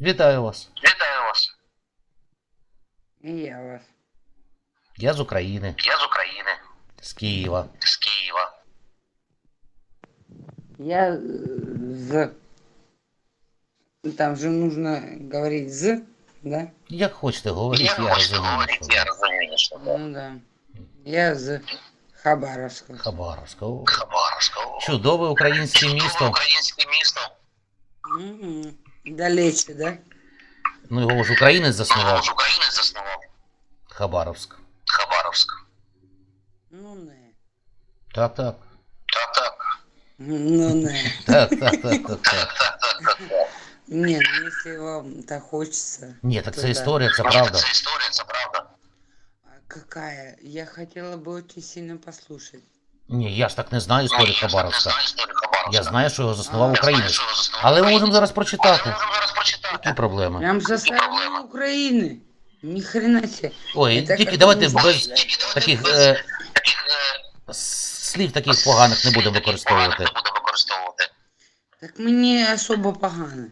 Вітаю вас. Вітаю вас. И я вас. Я з України, Я з України, з Києва. з Києва. Я э, з... Там же нужно говорить з, да? Як хочете говорити, Я я хочу розумію. говорити, що я ви. розумію, що ви. Ну да. Я з Хабаровска. Хабаровська. О, Хабаровська. О, Чудове українське чудове місто. Українське місто. Мгм. Далече, да? Ну його ж українець Його заснував. ж українець заснував. Хабаровськ. Хабаровськ. Ну не. Так, так. Так, так. Ну не. Так, так, так, так, так. Так, так, так, так. Не, ну если вам так хочется. Ні, так то це да. історія, це Ні, правда. Це історія, це правда. А какая? Я хотела бы очень сильно послушать. Ні, я ж так не знаю історію Ні, я ж так Хабаровська. Не знаю історію Хабаровська. Я знаю, що його заснував А, Я знаю, українець. що його заснував Але ми можемо українець. зараз Але прочитати. ми можемо зараз прочитати. Які проблеми? Прям со стороны проблема. Украины. Ни хрена себе. Ой, Это тільки как давайте нужно без сказать. таких Без е, таких е, слів таких поганих не будемо слів таких використовувати. поганих Не будемо використовувати. Так мне особо погано.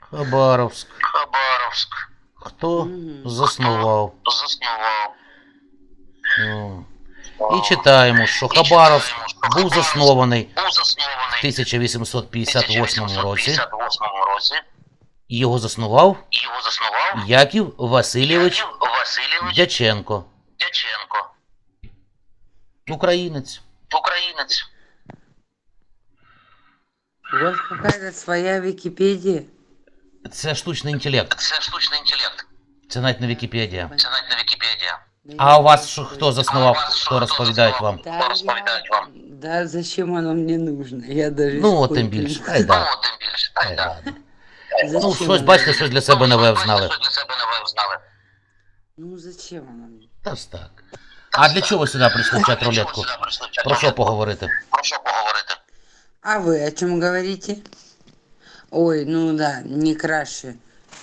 Хабаровськ. Хабаровськ. Хто Мгм. заснував? Заснував. Ну, І читаємо, що Хабаровськ був заснований в 1858 році. 1858 році. І його заснував Яків Васильович Дяченко, Дяченко. українець. Українець. Вас какая-то своя Википедия. Це штучний інтелект. Це штучний інтелект. Це навіть не Вікіпедія. Це навіть не Вікіпедія. А у вас що, хто заснував, хто розповідають вам? Да, Кто вам? да, зачем оно мне нужно? Я даже Ну, от тим більше. Ну, да. от тим більше. Ай, да. ладно. Зачем Ну, щось, оно бачите, мне? щось для себе нове взнали. що для себе нове взнали. Ну зачем оно мне? Та ж так. А для чого ви сюди прийшли в чат рулетку? сюди прийшли в чат Про що рулетку? поговорити? Про що поговорити? А вы о чем говорите? Ой, ну да, не краше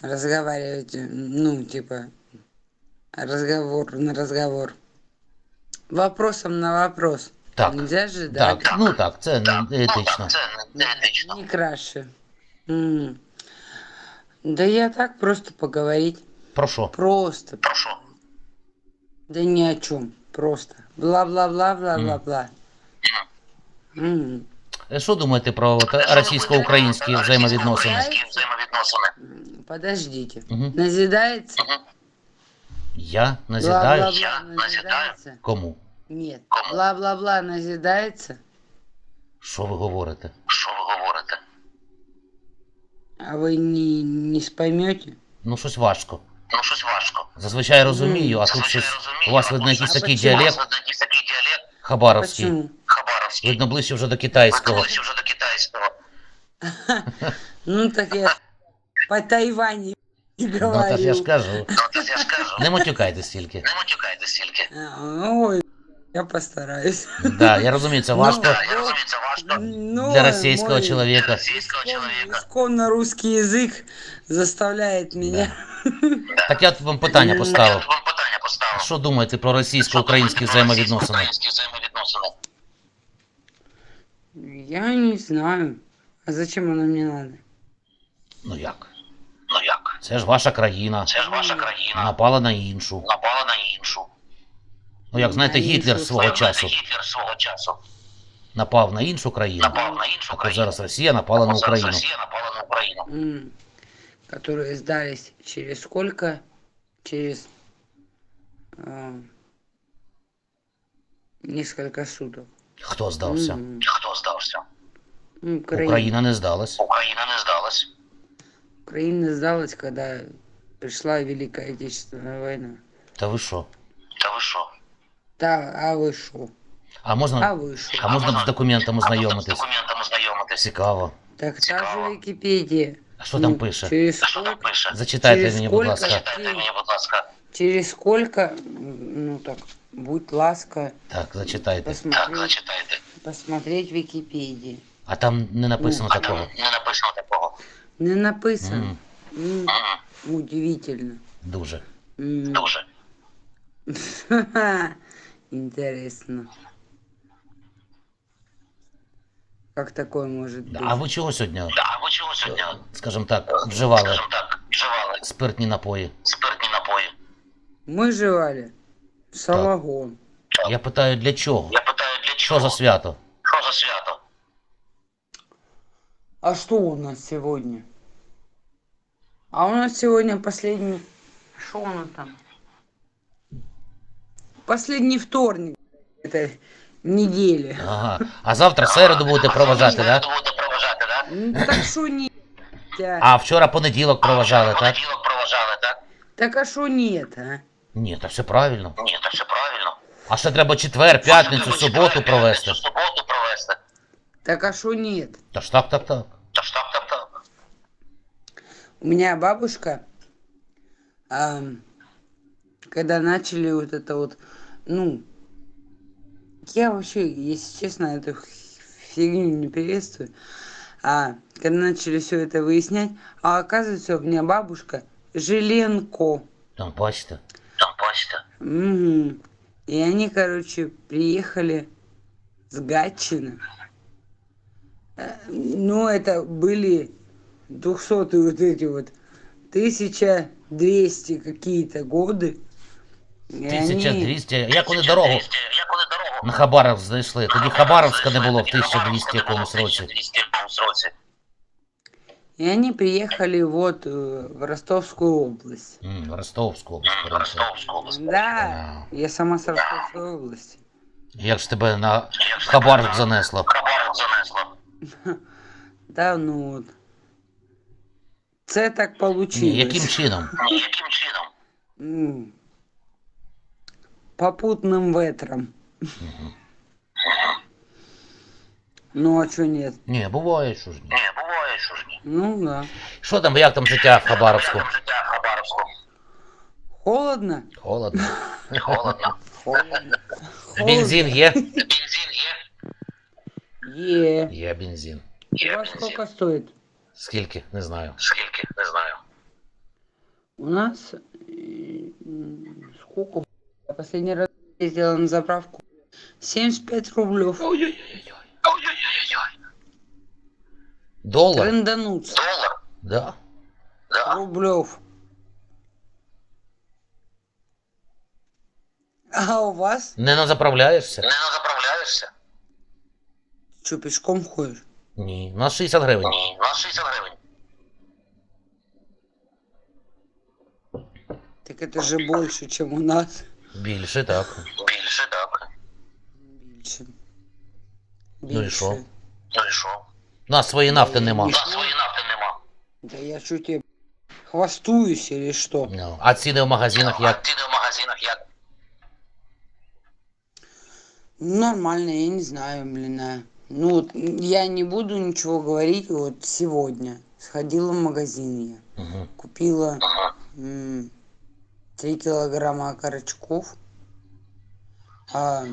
разговаривать, ну, типа, разговор на разговор. Вопросом на вопрос. Так. Нельзя же, да? Так, ну так, це Так, не ну етично. не, не. Краше. М. Да я так просто поговорить. Про що? Просто. Про? Да ни о чем. Просто. Бла-бла-бла-бла-бла-бла. М. Е, Що думаєте про от російсько-українські взаємовідносини? Подождите. Мгм. Назидается? Мгм. Я назидаю Бла-бла-бла Я назидается? кому? Нет. Кому? Бла-бла-бла назидается? Що ви говорите? Що ви говорите? А вы не, не споймете? Ну, щось важко. Ну, щось важко. Зазвичай розумію, а тут щось розумію, у вас а видно тут якийсь щось- такий почему? У вас діалект видно якийсь такий діалект хабаровський. Почему? хабаровський. Видно ближче вже до китайського. Видно, вже до китайського. Ну так я по Тайване Ну, говорю. я ж кажу. Ну, кажу. Не матюкайтесь тільки. Не матюкайте стільки. Ой, я постараюсь. Да, я розумію, це Ну, важко Так, я розумію, це важко. Ну, для російського мой чоловіка. Російського чоловіка. Исконно русский язык заставляет меня. Так я вам питання поставив. вам питання поставив. Що думаєте про російсько-українські взаємовідносини? Російсько-українські взаємовідносини. Я не знаю. А зачем оно мне надо? Ну як? Це ж ваша країна. Це ж ваша країна. Напала на іншу. Напала на іншу. Ну як знаєте, Гітлер свого часу Гітлер свого часу напав на іншу країну. напав на іншу країну. зараз Росія напала на Україну. Росія напала на Україну. Которые сдались через сколько? Через несколько суток. Хто здався? Хто здався? Україна не здалась. Україна не здалась. Украина сдалась, когда пришла Великая Отечественная война. Та ви що? Та ви що? Да, а вы шо? А А можна, вы шо? а можна з документами А з знайомитись? документами знайомитись. Цікаво. Так та же Википедия. А що там Ну, пише? Через А що там сколько, пише? Зачитайте через мені, будь сколько? ласка. Читайте мені, будь ласка. через сколько, ну так, будь ласка, Так, зачитайте. Так, посмотреть, зачитайте. посмотреть Википедию. А там не написано А там такого. не написано такого. Не написано. М, удивительно. Дуже. М. Дуже. Интересно. Как такое может быть? А ви чого сьогодні, Да, а ви чого сьогодні, скажімо так, вживали скажімо так, вживали спиртні напої? спиртні напої? Мы жевали самогон. Я питаю, для чого? Я питаю, для Що чого? за свято? Що за свято? А что у нас сегодня? А у нас сегодня последний... Что у нас там? Последний вторник этой недели. Ага. А завтра середу будете проважати, Ви так? будете проважати. Ну, Так что нет? а? Вчора понеділок проважали, так? Понеділок проважали, так? Так а что нет, а? Ні, та все правильно. Ні, так все правильно. А ще треба четвер, п'ятницю, суботу провести. П'ятницю, Суботу провести. Так а что нет? Та ж так, так, так. Та ж так, так, так. У меня бабушка, ам, когда начали вот это вот, ну, я вообще, если честно, эту фигню не приветствую, а когда начали все это выяснять, а оказывается, у меня бабушка Желенко. Там, бачите. Там, бачите. Мгм. И они, короче, приехали с Гатчины. Э, Ну, это были двухсотые вот эти вот 1200 какие-то годы. И они- 1200. Як вони дорогу 200. Як вони дорогу? на Хабаровськ знайшли? Тоді Хабаровська не було в 1200 якомусь році. 1200 якомусь році. И они приехали вот э, в Ростовскую область. М, в Ростовську область, М, коротше. Ростовську область. Да, я сама с Ростовской области. Як ж тебе на Як ж Хабаровськ тебе занесло? Хабаровськ занесло. Да, ну вот. Це так получилось. Яким чином? Яким чином? М. Попутным ветром. Ну а чё нет? Ні, буває, що ж ні. Ні, буває, що ж ні. Ну да. Що там, як там життя в Хабаровську? Як там життя в Хабаровську? Холодно? Холодно. Холодно. Холодно. Бензин є? Є? Є бензин. У вас бензин. сколько стоит? Скільки? Не знаю. Скільки? Не знаю. У нас э, сколько? Я последний раз ездила на заправку. 75 рублев. Ой-ой-ой. Ой-ой-ой. Долар? Трендануться. Долар? Да. Да. Рублев. А у вас? Не назаправляєшся? Не заправляєшся? Что, пешком ходишь? Ні. У нас 60 гривень. Ні. У нас 60 гривень. Так это же больше, чем у нас. Більше, так. Більше, так. Больше. Ну и шо? Больше. Ну і що? У нас своєї нафти У нема. нас своєї нафти нема. Да я что тебе хвастуюсь или что? Ну, А ціни в магазинах А як? ціни в магазинах як? Нормально, я не знаю, блин. Ну, вот я не буду ничего говорить. Вот сегодня сходила в магазин я. Угу. Купила м, 3 килограмма окорочков. а,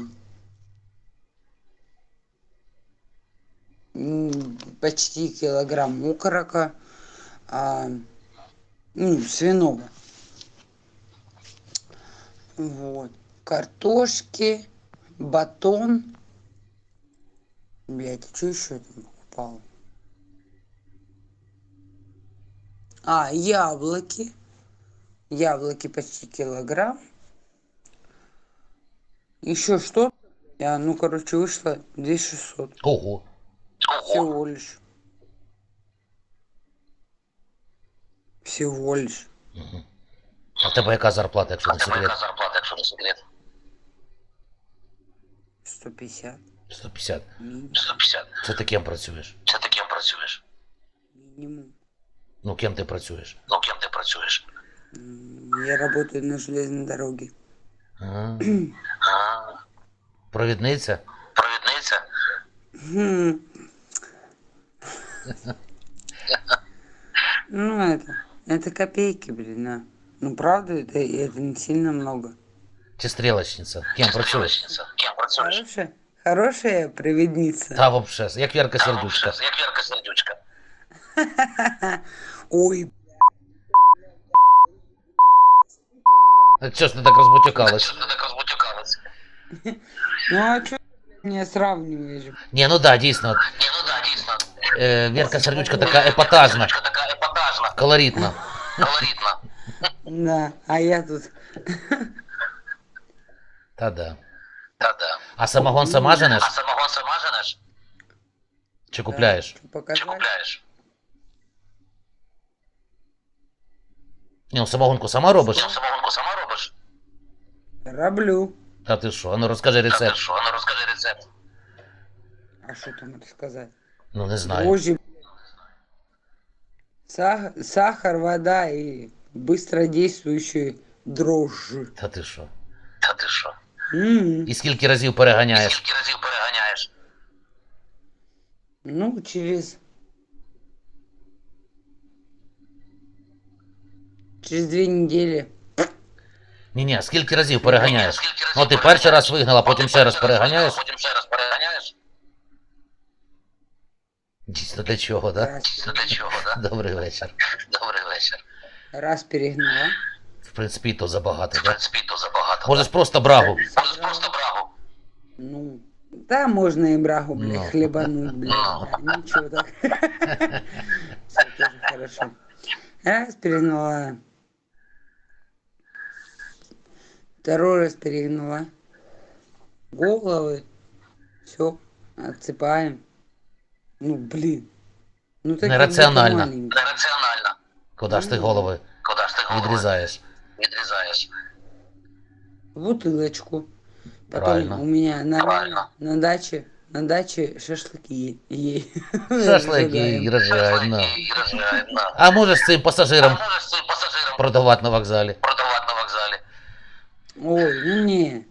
почти килограмм окорока. а, ну, свиного. Вот. Картошки, батон. Блять, что еще я там покупал? А, яблоки. Яблоки почти килограмм. Еще что? Я, ну, короче, вышло 2600. Ого. Ого. Всего лишь. Всего лишь. Угу. А в тебе яка зарплата, якщо А не тебе секрет? яка зарплата, якщо не секрет? 150. 150. Минимум. 150. Це ти ким працюєш? Це ти ким працюєш? Минимум. Ну, ким ти працюєш? Ну, ким ти працюєш? М, Я работаю на железной дороге. А, А, провідниця? провідниця? Хм. Ну, это, это копейки, блин, а. Ну, правда, это, это не сильно много. Чи стрілочниця? Ким працюєш? Стрілочниця. Ким працюєш? Хорошая, хорошая провидница. Та вообще, як Вірка Та, Сердючка. взагалі, Як Вірка Сердючка. Ой, А Чого ж ти так розбутюкалась? Що ти так розбутюкалась? ну а что не сравниваешь? Ні, ну да, дійсно. Ні, ну да, е, Вірка Сердючка така епатажна, Сердючка така епатажна, колоритна. колоритна. Да, а я тут... Та да. А самогон сама женеш А самогон сама женеш? чи купляєш? Что, Чи купляєш? Ні, ну самогонку сама робиш? Ну, самогонку сама робиш? Раблю. Та ти що? А ну розкажи Та ти рецепт. що? Ну розкажи рецепт. А что там рассказать? Ну не знаю. Дрожжи, сах- сахар, вода и быстродействующие дрожжи. Та ти що? Та ти що? І скільки разів переганяєш? Скільки разів переганяєш? Ну, через... Через две недели. Ні, ні, скільки разів переганяєш? Скільки разів Ну ти переганяєш? перший раз вигнала, потім ще раз переганяєш. Потім ще раз переганяєш? Дійсно для чого, так? Раз, Це для чого, да? Добрий вечір. Добрий вечір. раз перегнала. В принципі, то забагато, В так? принципі, то забагато. Можеш просто брагу. Можеш просто брагу. Ну, да, можно и брагу, блядь, Ну. хлебануть, блядь. да, ничего так. Все тоже хорошо. Раз перегнала. Второй раз перегнала. Головы. Все, отсыпаем. Ну, блин. Ну, так как будто Нерационально. маленький. Нераціонально. Куди ж ти голови Куди ж ти голову відрізаєш? відрізаєш? В бутылочку. Потом Правильно. у меня на, Правильно. на даче, на даче шашлыки ей. Шашлики і розжигай, на. І розжигай, на. А можеш цим А пасажирам можеш цим пасажирам продавати на вокзалі? продавати на вокзалі? Ой, ну не.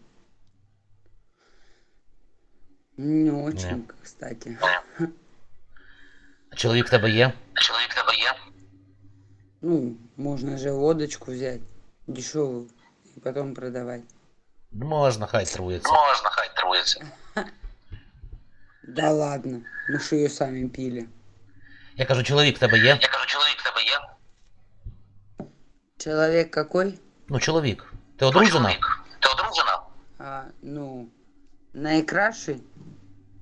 Не очень, кстати. Чоловік в тебе є? Чоловік в тебе є? Ну, можно же водочку взять, Дешевую, и потом продавать. Можна, хай трується. Можна, хай трується. Да ладно, мы же ее сами пили. Я кажу, чоловік в тебе є? Я кажу, чоловік в тебе є? Человек какой? Ну, чоловік. Ти одружена? Чоловік. Ти одружена? А, ну, наикраший?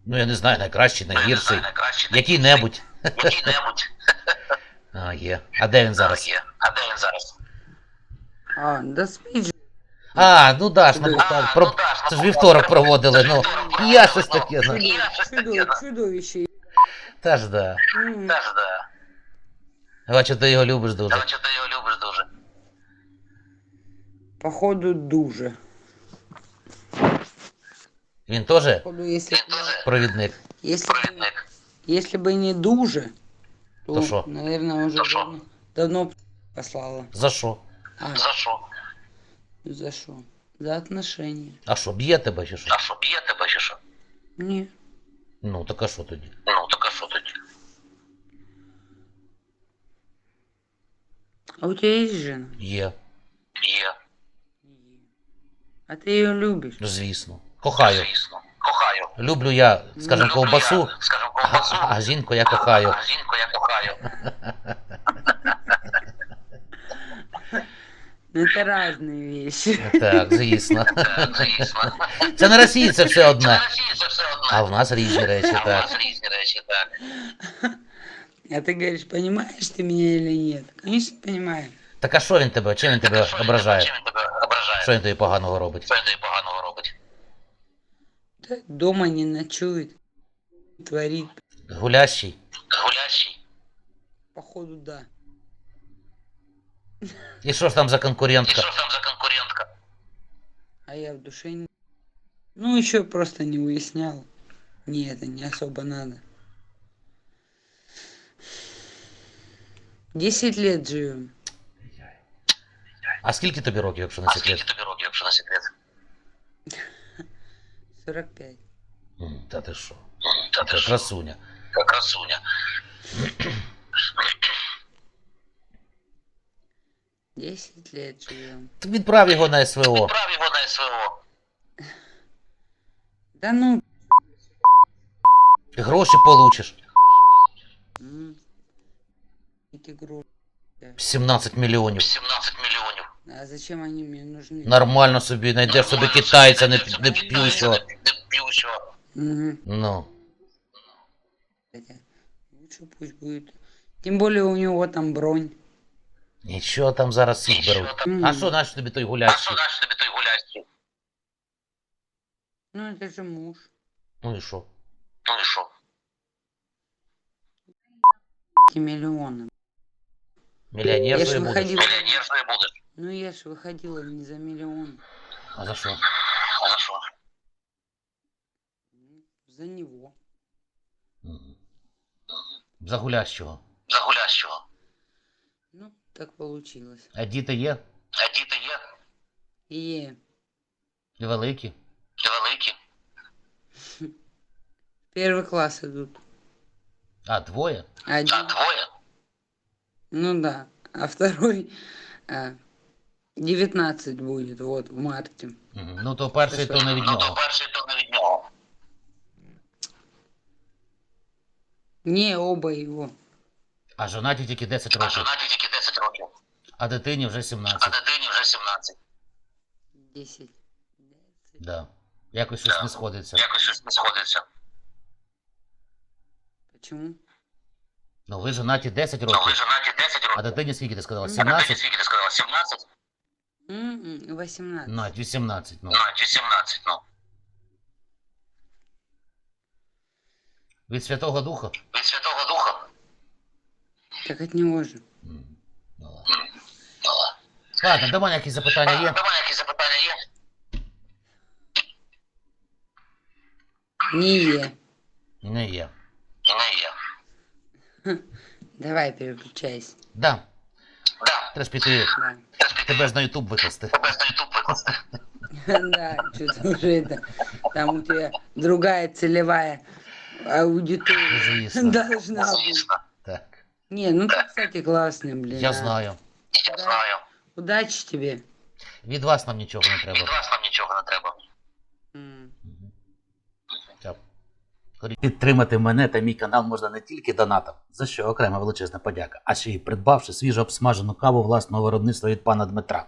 Ну, я не знаю, найкращий, Ну, я не найгірший. знаю, найкращий, Який-небудь. Який-небудь. А, є. А де він зараз? Зараз є. А де він зараз? А, да же. А, ну да ж, ну Про... ж, на Це ж вівторок проводили, ну. Я щось ну. таке, ну. Щось таке, Чудо, да. чудовище. Та ж да. М, Теж да. Бачу, ти його любиш дуже. Чи ти його любиш дуже? Походу, дуже. Він теж Походу, если, провідник. если, бы- провідник. если бы не дуже, то, То шо? наверное, уже То шо? давно, давно б послала. За що? А, За що? за что? За отношения. А що, б'є тебе чи що? А що, б'є тебе чи що? Не. Ну, так а що тоді? Ну, так а що тоді? А у тебя есть жена? Є. Є. А ты ее любишь? Ну, звісно. Кохаю. Звісно. Кохаю. Люблю я, скажімо, Люблю ковбасу, я, Скажем, а, ковбасу. а жінку я кохаю. А жінку я кохаю. Ну, Это разные вещи. Так, звісно. Так, звісно. Це не Росії, це все Це одне. Росія, це все одне. А в нас різні речі, А в так. нас різні речі, так. А ты говоришь, понимаешь ты меня или нет? Конечно, понимаю. Так а що він тебе? Чим він тебе Що він ображає? Чим він тебе ображає? Що він тобі поганого робить? Що він тобі поганого робить? Да, дома не ночует. Творит. Гулящий? Гулящий? Походу, да. І що ж там за І конкурентка? що ж там за конкурентка? А я в душе не... Ну, еще просто не уяснял. Не, это не особо надо. Десять лет живем. А скільки тобі років, якщо не А скільки секрет? тобі років, якщо не секрет? 45. М, Та ти що? Та ти Це що? красуня. Та красуня. Десять лет живем. Так відправ його на СВО. Відправ його на СВО. Да ну... Гроші получиш. м, Эти гроши. 17 мільйонів. 17 мільйонів. А зачем они мне нужны? Нормально собі, знайдеш собі китайця, не, не п'ющого. Не п'ющого. Мгм. Ну. Хотя, лучше пусть будет. Тем более у него там бронь. Нічого там зараз всіх Нічого беруть. там. А що наш тобі той А що гулящий? наш тобі той гулящий? Ну это же муж. Ну і що? Ну і що? И миллионы. Мільйонер Я же ж будеш. виходила. Мільйонер же будеш. Ну я ж выходила не за миллион. А за що? А за що? М, За него. Мгм. За гулящого. За гулящого. Ну, так получилось. А діти є? А діти є? И І великі? І великі? первый класс идут. А, двоє? Один. А двоє? Ну да. А второй а, 19 будет, вот, в марте. Мгм. Ну то перший то не від Ну то нього. перший, то не від нього. Не, оба его. А жонаті тільки 10 А років. жонаті тільки 10 років. А дитині вже А 17. дитині вже 17. 10. Да. Якось щось Да. не сходиться. Якось щось не сходиться. Почему? Ну ви жонаті 10 років. Ну ви жонаті 10 А років. дитині скільки ти сказала? Ну, А дитині 17? скільки ти сказала? 17? М-м, 18. Ну, 18, ну. Ну, 18, ну. Від Святого Духа? Від Святого Духа? Так от него же. Ну, ладно. Ну ладно. Ладно, до мене якісь запитання А, є? Давай якісь запитання є? Не е. Не є. Не є. Давай переключайся. Да. Да. Треба ж піти Да. тебе ж на Ютуб викласти. Тебе ж на Ютуб викласти. Да, что-то уже это. Там у тебя другая целевая аудитория Звісно. должна быть. Звісно. Так. Не, ну ты, кстати, классный, блин. Я а. знаю. Я знаю. Удачи тебе. Від вас нам нічого не треба. Від вас нам нічого не треба. М. Підтримати мене та мій канал можна не тільки донатом, за що окрема величезна подяка, а ще й придбавши свіжо обсмажену каву власного виробництва від пана Дмитра.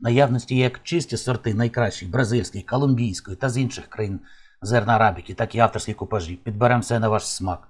В Наявності є як чисті сорти найкращих бразильської, колумбійської та з інших країн зерна арабіки, так і авторські купажі. Підберемо все на ваш смак.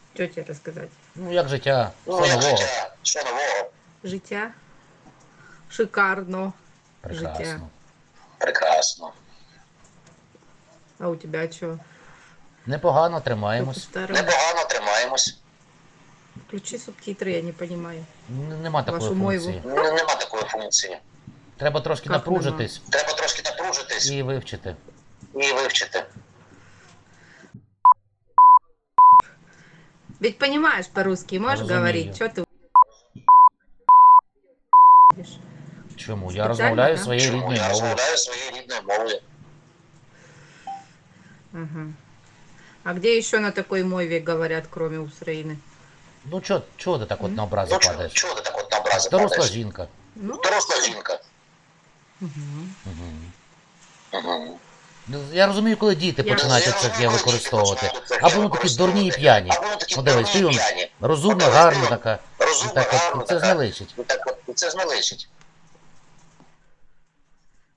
Що тебе розказати? Ну, як життя, Ну, що як нового. життя? Що нового? Життя шикарно. Прекрасно. Життя. Прекрасно. А у тебя що? Непогано тримаємось. Старо. Непогано тримаємось. Включи субтитры, я не понимаю. Н- Нема такої Вашу мойву. функції. Ну, нема такої функції. Треба трошки Як напружитись Треба трошки напружитись і вивчити. і вивчити. Ведь понимаешь по-русски, можешь Разумею. говорить? Что ты Чому? Я Спеціально, розмовляю да? своєю Чому? рідною Я мовою. розмовляю своєю рідною мовою. Ага. А где еще на такой мове говорят, кроме Украины? Ну чо, чого ти так от на образи Ну, чого, падаєш? чого ти так от на образи Доросла падаєш? жінка. Ну, Доросла жінка. мгм. Мгм. Угу. Ну, Я розумію, коли діти починають Я це таке використовувати. Або ну такі дурні і п'яні. Ну дивись, ти і п'яні. розумна, Подивись, гарна така. І Розумна, так гарна от це ж не така. личить. І це ж не личить.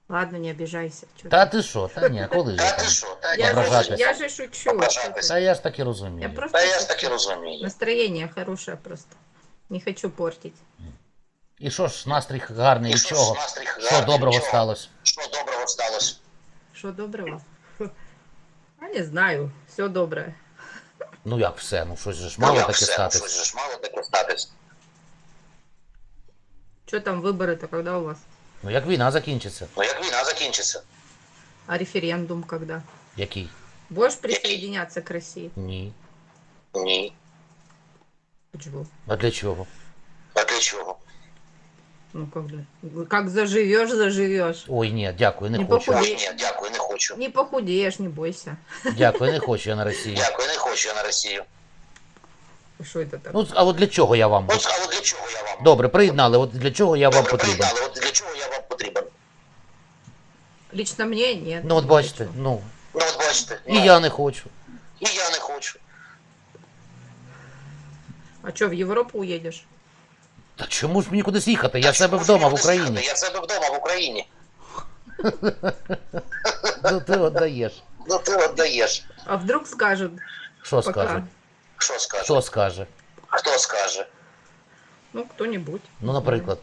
Ладно, не обижайся. Чё Та ты. ти що? Та ні, коли ж Та ти там? що? Та я, же, я же шучу. Ображатись. Та я ж таки Я розумію. просто Та я ж таки розумію. Настроение хорошее просто. Не хочу портить. І що ж, настрій гарний, І від що ж, чого? настрій Що гарний, доброго чого? сталося? Що доброго сталося? Что доброго? А не знаю. Все доброе. Ну як все, ну щось же ж Ну, мало як таке ну, статись. Щось же ж мало таке статись. Что там выборы-то когда у вас? Ну як війна закінчиться? Ну як війна закінчиться? А референдум когда? Який? Будешь присоединяться к России? Ні. Ні. Почему? А для чого? А для чого? Ну как же? Как заживешь, заживешь. Ой, ні, дякую, не Не хочу. Ой, ні, дякую, не хочу. Не похудеешь, не бойся. Дякую, не хочу я на Росії. Дякую, не хочу я на Росію. Что это так? Ну, а от для чого я вам? От, а от для чого я вам? Добре, приєднали, от для чого я вам Добре, потрібен? приєднали, От для чого я вам потрібен? Лично мне нет. Ну от бачите, ну. Ну от бачите, І я не хочу. і я не хочу. А что, в Европу уедешь? Так чому ж мені кудись їхати? Я Так себе вдома в Україні. Я себе вдома в Україні. Ну ти отдаєш. Ну ти от даєш. А вдруг скажут Що пока? скаже? Що скаже? Що скаже? Хто скаже? Ну, кто-нибудь. Ну, наприклад.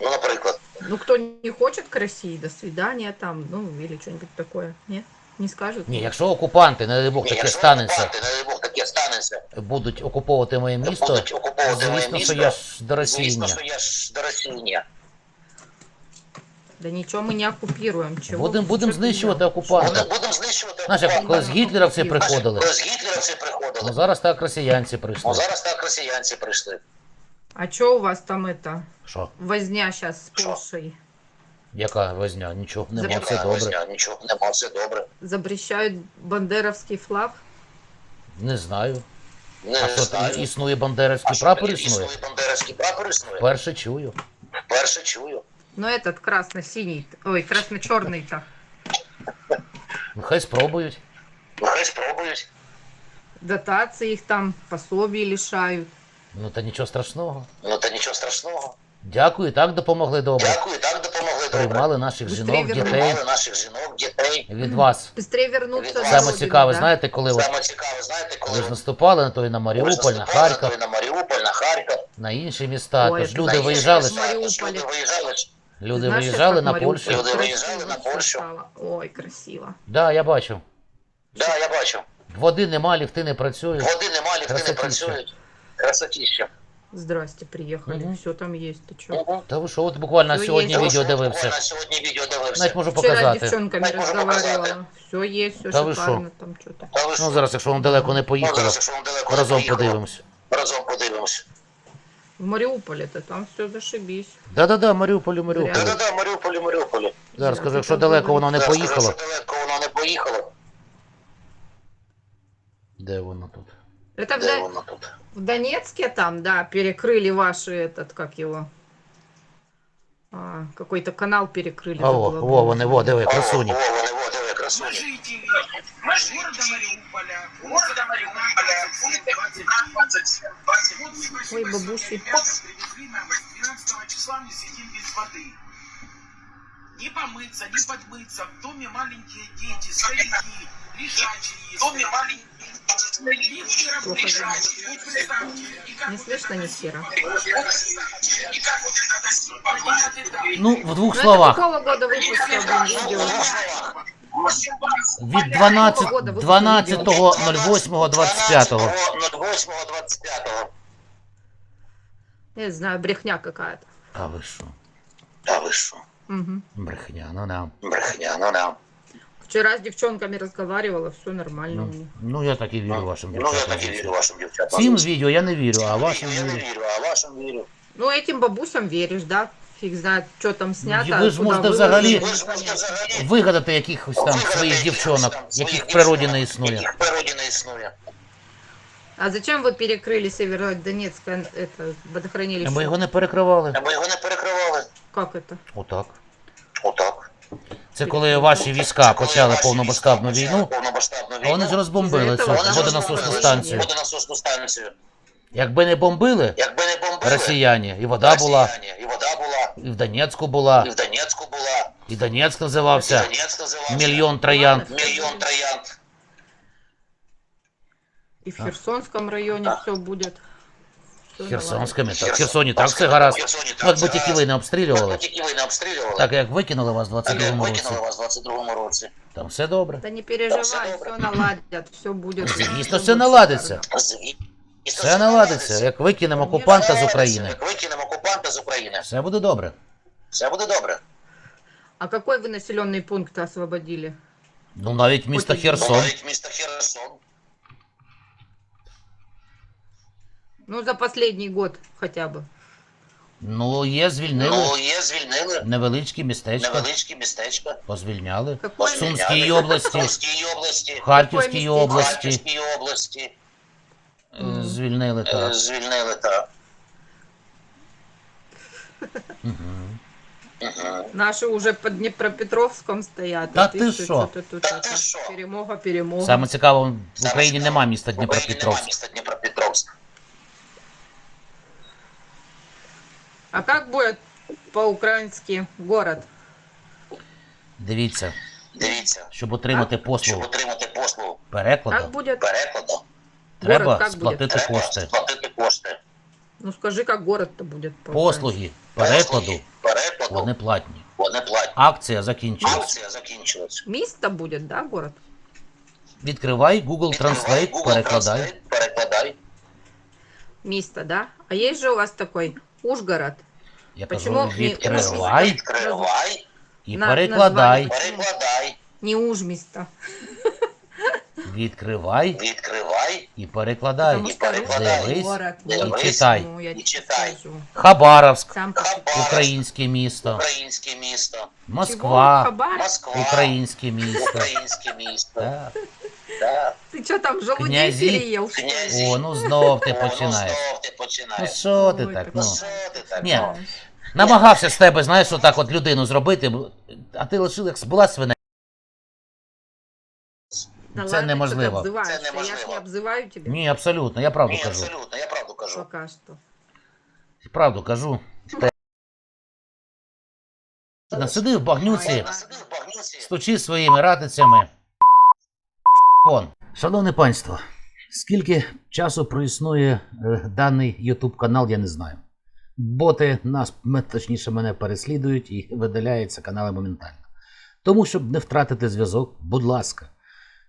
Ну, наприклад. Ну, кто не хочет к России, до свидания там, ну, или что-нибудь такое. Нет? Не скажут? Ні, якщо окупанти, не дай Бог, Ні, таке якщо станеться, окупанти, не дай Бог, таке станеться, будуть окуповувати моє місто, будуть окуповувати моє звісно, місто, що я ж до Росії звісно, ні. що я ж до Росії ні. Да ничего мы не оккупируем. Чего Будемо вы, будем чё ты знищувати взял? окупанта. Будемо будем знищувати Знаєш, як окупанта. колись гітлерівці Знаєш, приходили. Коли з гітлерівці приходили. Ну зараз так росіянці Ну, прийшли. зараз так росіянці прийшли. А что у вас там это? Що? Возня сейчас с Шо? Польшей. Яка возня? Нічого нема, Забігає все Яка добре. возня? Нічого нема, все добре. Запрещают бандеровский флаг. Не знаю. Не А що знаю. існує бандерівський прапор існує існує? бандерівський прапор існує? Вперше чую. Вперше чую. Но этот красно-синий, ой, красно-черный-то. Нехай спробують. Ну, хай спробують. Дотации их там, пособий лишают. Ну та нічого страшного. Ну, та нічого страшного. Дякую, так допомогли добре. Дякую, так допомогли добре. Приймали наших Быстрей жінок, вернули. дітей. Приймали наших жінок, дітей. Від вас. Быстрее вернуться Саме на Саме родину, цікаве, да? знаєте, коли от Саме цікаве, знаєте, коли ви ж наступали на той на ви ж Маріуполь, на наступали Харків, то і на Маріуполь, на Харків. на інші міста. Ой, Тож це люди на інші виїжджали, міста, ж- Маріуполі. тож Люди виїжджали. ж. люди Знаешь, виїжджали как на Мариуполь Польщу. Люди красиво виїжджали на всё Польщу. стало? Ой, красиво. Да, я бачу. Да, я бачу. Води нема, ліфти не працюють. Води нема, ліфти не Красотіще. працюють. Красотіще. Здрасте, приехали. Мгм. Все там есть. Ты чё? Угу. Та ви що, от буквально Ну, сьогодні є. відео Я дивився. сьогодні відео дивився. Навіть можу Вчера с показати. девчонками Дай, можно разговаривала. показать. Все есть, все Да вы шикарно там что-то. Та ви що? Ну зараз, якщо вам далеко не Ну, поїхало, зараз, якщо вам далеко не разом поїхало, подивимося. Разом подивимося. В Мариуполе-то там все зашибись. Да-да-да, Маріуполі, Маріуполі. Да-да-да, Маріуполі, Маріуполі. Зараз Я кажу, якщо так далеко говорю. воно не Зараз, поїхало. Якщо далеко воно не поїхало, Де воно тут? Это в, тут? в Донецке там, да, перекрыли ваши этот, как его, а, какой-то канал перекрыли. А во, блин, вони, во, диви, красуні. О, вони, во, диви, красуні. Жители города Мариуполя, города Мариуполя, улица 20, 20, Ой, бабушки. привезли нам 12 числа, мы сидим без воды. Не помыться, не подмыться. В доме маленькие дети, старики, лежачие. В доме маленькие Лифтеров Плохо лежачие. Вот представьте, и как Не вот слышно это- ни хера. И как вот это поднимать это? Ну, в двух Ну, это словах. какого года выпуска, блин, видео? Від 12 12.08.25. 08.25. Я не знаю, брехня какая-то. А ви що? Та ви що? Мгм. Брехня, ну да. Брехня, ну да. Вчера с девчонками разговаривала, все нормально у Ну, них. ну я так і вірю вашим Ну, я дівчатам. так і вірю вашим дівчатам. Цим відео я не вірю, а вашим Я не вірю. вірю, а вашим вірю. Ну, этим бабусям веришь, да? Фиг знает, что там снято. Ви ж куда можете выложено, взагалі- Ви ж можете непонятно. взагалі Вигадати якихось там вигадати своїх якихось дівчонок, там яких своїх в природі дівчонок, не існує. Яких в природі не існує. А зачем вы перекрыли Северодонецкое это, водохранилище? Ми його не перекривали. А ми його не перекривали. Как это? Отак. Отак. Це коли ваші війська почали повномасштабну війну, а вони ж розбомбили цю водонасосну станцію. Якби не бомбили Якби не бомбили, росіяни, і вода була, і вода була, і в Донецьку була, і в Донецьку була, і Донецьк і Донецьк називався. мільйон троянд. Мільйон троянд. И в Херсонском районе все будет. Всё Херсонськими. Так, в Херсон- Херсоні так все В гаразд. Херсоні так Ну, Якби все тільки гаразд. ви не обстрілювали, Якби тільки ви не обстрілювали, так як викинули вас в так як 22-му році, викинули вас в 22-му році. там все добре. Да не переживай, всё все наладят, все будет. Звісно, всё все будет наладиться. Зві- І Все наладиться. Як викинемо окупанта з України. Як викинемо окупанта з України. Все буде добре. Все буде добре. А какой вы населенный пункт освободили? Ну навіть місто Хоч і- Бо Херсон. навіть місто Ну, за последний год хотя бы. Ну, є, звільнили. Ну, є, звільнили. Невеличкі містечка. Невеличкі містечка. Позвільняли. Какой В Сумській області, В Сумській області. в Харківській містечко? області, Харківській області. Е, Звільнили Е, так. Звільнили так. Угу. Угу. Наши уже под Днепропетровском стоят. Да а ты что, шо? ты тут Да это, ты шо? перемога, перемога. Саме цікаво, в Саме Україні цікаво, нема міста В Україні нема Дніпропетровськ. міста А как будет по-украински город? Дивіться, Дивіться, щоб отримати щоб послугу отримати послугу Как перекладу, будет? перекладу, треба Город сплатити треба кошти. сплатити кошти. Ну скажи, как город-то будет по-украински. Послуги перекладу перекладу вони платні. вони платні. Акція закінчилась. Акція закінчилась. Мисто будет, да, город? Відкривай Google Translate, Google перекладай. Translate, перекладай. Мисто, да? А есть же у вас такой Ужгород? Я Почему кажу, не- відкривай Відкривай, і На- перекладай. перекладай, Не Ужмисто. Відкривай відкривай, і перекладай. Что перекладай. город. і читай. Ну, я і читай. Хабаровськ, Хабаровськ, українське місто. українське місто, Москва, Москва, українське місто. українське місто. Так. Так. Ты что там, ли? Князі. О, ну знов ти ну починаєш. знов ти Ну починаєш. що ти Ой, так? так Ну Що ти так? Ні. ну? намагався з тебе, знаєш, отак от людину зробити, а ти лишив як була свине. Да Це ладно, неможливо. что ты обзываешься? Це Я ж неможливо. не обзываю тебя Ні, абсолютно, я правду Ні, кажу. абсолютно, я правду кажу. пока что. Правду кажу. Насиди в багнюці, Ой, Насиди в багнюці. стучи своїми ратицями. Вон. Шановне панство, скільки часу проіснує е, даний YouTube канал, я не знаю. Боти нас, м- точніше, мене переслідують і видаляються канали моментально. Тому, щоб не втратити зв'язок, будь ласка,